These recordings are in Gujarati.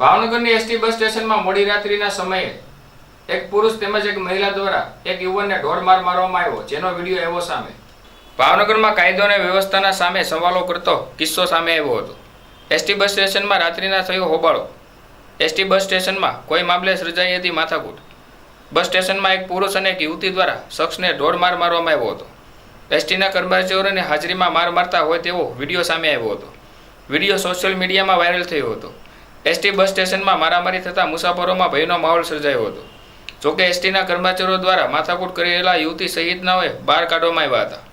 ભાવનગરની એસટી બસ સ્ટેશનમાં મોડી રાત્રિના સમયે એક પુરુષ તેમજ એક મહિલા દ્વારા એક યુવાનને ઢોર માર મારવામાં આવ્યો, જેનો વીડિયો આવ્યો સામે. ભાવનગરમાં કાયદો અને વ્યવસ્થાના સામે સવાલો કરતો કિસ્સો સામે આવ્યો હતો. એસટી બસ સ્ટેશનમાં રાત્રિના થયો હોબાળો. એસટી બસ સ્ટેશનમાં કોઈ મામલે સર્જાઈ હતી માથાકૂટ. બસ સ્ટેશનમાં એક પુરુષ અને એક યુવતી દ્વારા શખ્સને ઢોર માર મારવામાં આવ્યો હતો. એસટીના કર્મચારીઓને હાજરીમાં માર મારતા હોય તેવો વીડિયો સામે આવ્યો હતો. વીડિયો સોશિયલ મીડિયામાં વાયરલ થયો હતો. એસટી બસ સ્ટેશનમાં મારામારી થતાં મુસાફરોમાં ભયનો માહોલ સર્જાયો હતો. જોકે એસટીના કર્મચારીઓ દ્વારા માથાકૂટ કરેલા યુવતી સહિતનાઓએ બહાર કાઢવામાં આવ્યા હતા.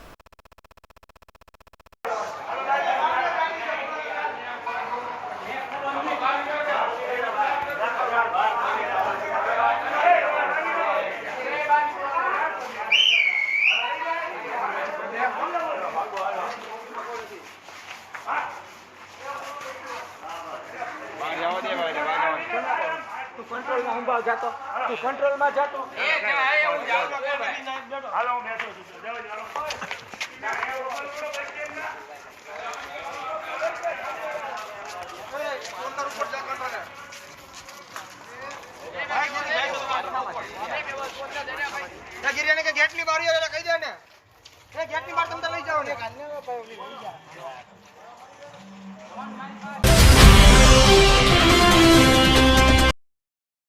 તું કંટ્રોલમાં ઊંભા જાતો. તું કંટ્રોલમાં જાતો. હાલો હું બેઠો છું. જવા દે, હાલો. ગિરિયાને કે ગેટની બારીઓ એટલે કહી દે ને. ગેટની બાર તમને લઈ જાઓ ને.